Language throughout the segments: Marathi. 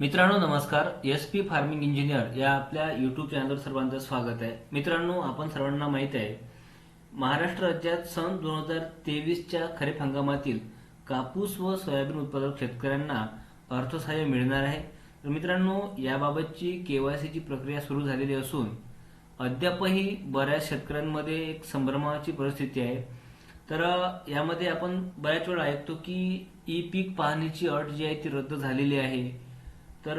मित्रांनो नमस्कार. एस पी फार्मिंग इंजिनियर या आपल्या युट्यूब चॅनलवर सर्वांचं स्वागत आहे. मित्रांनो आपण सर्वांना माहीत आहे महाराष्ट्र राज्यात सन दोन हजार तेवीसच्या खरीप हंगामातील कापूस व सोयाबीन उत्पादक शेतकऱ्यांना अर्थसहाय्य मिळणार आहे. तर मित्रांनो याबाबतची केवायसीची प्रक्रिया सुरू झालेली असून अद्यापही बऱ्याच शेतकऱ्यांमध्ये एक संभ्रमाची परिस्थिती आहे. तर यामध्ये आपण बऱ्याच वेळा ऐकतो की ई पीक पाहणीची अट जी आहे ती रद्द झालेली आहे. तर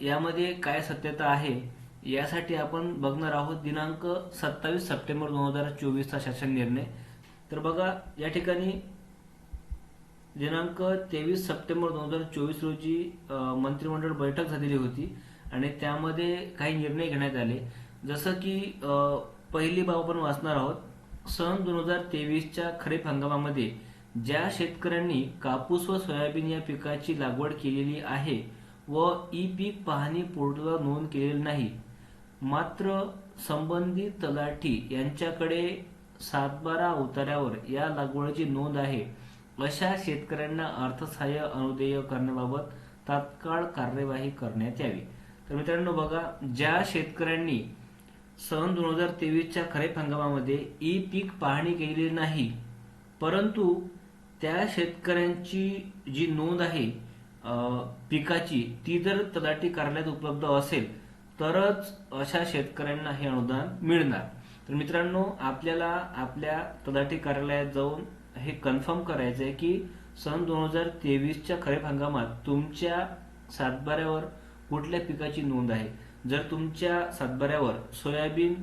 यामध्ये काय सत्यता आहे यासाठी आपण बघणार आहोत दिनांक सत्तावीस सप्टेंबर दोन हजार चोवीसचा शासन निर्णय. तर बघा या ठिकाणी दिनांक तेवीस सप्टेंबर दोन हजार चोवीस रोजी मंत्रिमंडळ बैठक झालेली होती आणि त्यामध्ये काही निर्णय घेण्यात आले. जसं की पहिली बाब आपण वाचणार आहोत सन दोन हजार तेवीसच्या खरीप हंगामामध्ये ज्या शेतकऱ्यांनी कापूस व सोयाबीन या पिकाची लागवड केलेली आहे व ई पीक पाहणी पोर्टलवर नोंद केलेली नाही. मात्र संबंधित तलाठी यांच्याकडे सातबारा उतार्यावर या लागवडीची नोंद आहे. अशा शेतकऱ्यांना अर्थसहाय्य अनुदेय करण्याबाबत तात्काळ कार्यवाही करण्यात यावी. तर मित्रांनो बघा ज्या शेतकऱ्यांनी सन दोन हजार तेवीसच्या खरीप हंगामामध्ये ई पीक पाहणी केलेली नाही परंतु त्या शेतकऱ्यांची जी नोंद आहे पिकाची ती जर तलाठी कार्यालयात उपलब्ध असेल तरच अशा शेतकऱ्यांना हे अनुदान मिळणार. तर मित्रांनो आपल्याला आपल्या तलाठी कार्यालयात जाऊन हे कन्फर्म करायचं आहे की सन दोन हजार तेवीसच्या खरीप हंगामात तुमच्या सातबाऱ्यावर कुठल्या पिकाची नोंद आहे? जर तुमच्या सातबाऱ्यावर सोयाबीन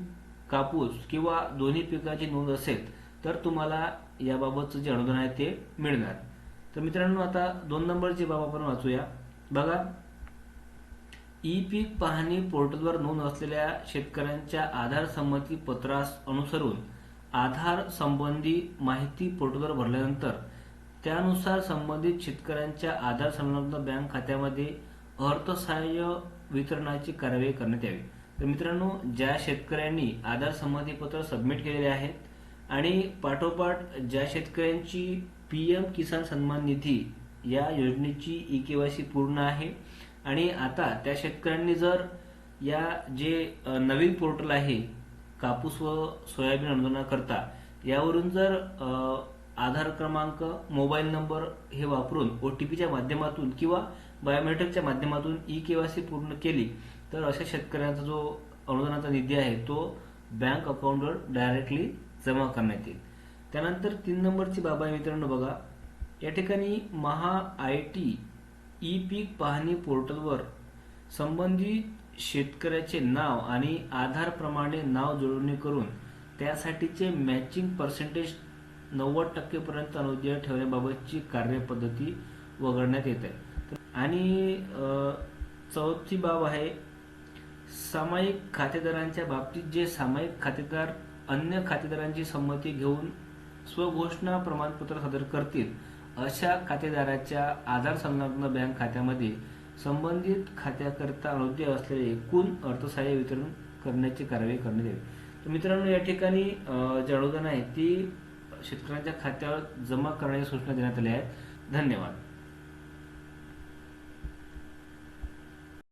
कापूस किंवा दोन्ही पिकाची नोंद असेल तर तुम्हाला याबाबतचं जे अनुदान आहे ते मिळणार. तर मित्रांनो आता दोन नंबरची बाब आपण वाचूया. बघा ई पीक पाहणी पोर्टलवर नोंद असलेल्या शेतकऱ्यांच्या आधार संमती पत्रास अनुसरून आधार संबंधी माहिती पोर्टलवर भरल्यानंतर त्यानुसार संबंधित शेतकऱ्यांच्या आधार संलग्न बँक खात्यामध्ये अर्थसहाय्य वितरणाची कारवाई करण्यात यावी. तर मित्रांनो ज्या शेतकऱ्यांनी आधार संमती पत्र सबमिट केलेले आहेत आणि पाठोपाठ ज्या शेतकऱ्यांची पी एम किसान सन्मान निधी या योजनेची ई के वाय सी पूर्ण आहे. आणि आता त्या शेतकऱ्यांनी जर या जे नवीन पोर्टल आहे कापूस व सोयाबीन अनुदानाकरता यावरून जर आधार क्रमांक मोबाईल नंबर हे वापरून ओ टी पीच्या माध्यमातून किंवा बायोमेट्रिकच्या माध्यमातून ई के वाय सी पूर्ण केली तर अशा शेतकऱ्यांचा जो अनुदानाचा निधी आहे तो बँक अकाउंटवर डायरेक्टली जमा करण्यात येईल. त्यानंतर तीन नंबरची बाब आहे मित्रांनो बघा. या ठिकाणी महा आय टी ई पीक पाहणी पोर्टलवर संबंधित शेतकऱ्याचे नाव आणि आधारप्रमाणे नाव जोडणी करून त्यासाठीचे मॅचिंग पर्सेंटेज नव्वद टक्केपर्यंत अनुदेय ठेवण्याबाबतची कार्यपद्धती वगळण्यात येत. आहे आणि चौथी बाब आहे सामायिक खातेदारांच्या बाबतीत जे सामायिक खातेदार अन्य खातेदारांची संमती घेऊन स्वघोषणा प्रमाणपत्र सादर करतील अशा खातेदाराच्या आधार संलग्न बँक खात्यामध्ये संबंधित खात्याकरता अनुद्य असलेले एकूण अर्थसहाय्य वितरण करण्याची कारवाई करण्यात यावी. तर मित्रांनो या ठिकाणी जी अनुदान आहे ती शेतकऱ्यांच्या खात्यावर जमा करण्याच्या सूचना देण्यात आल्या आहेत. धन्यवाद.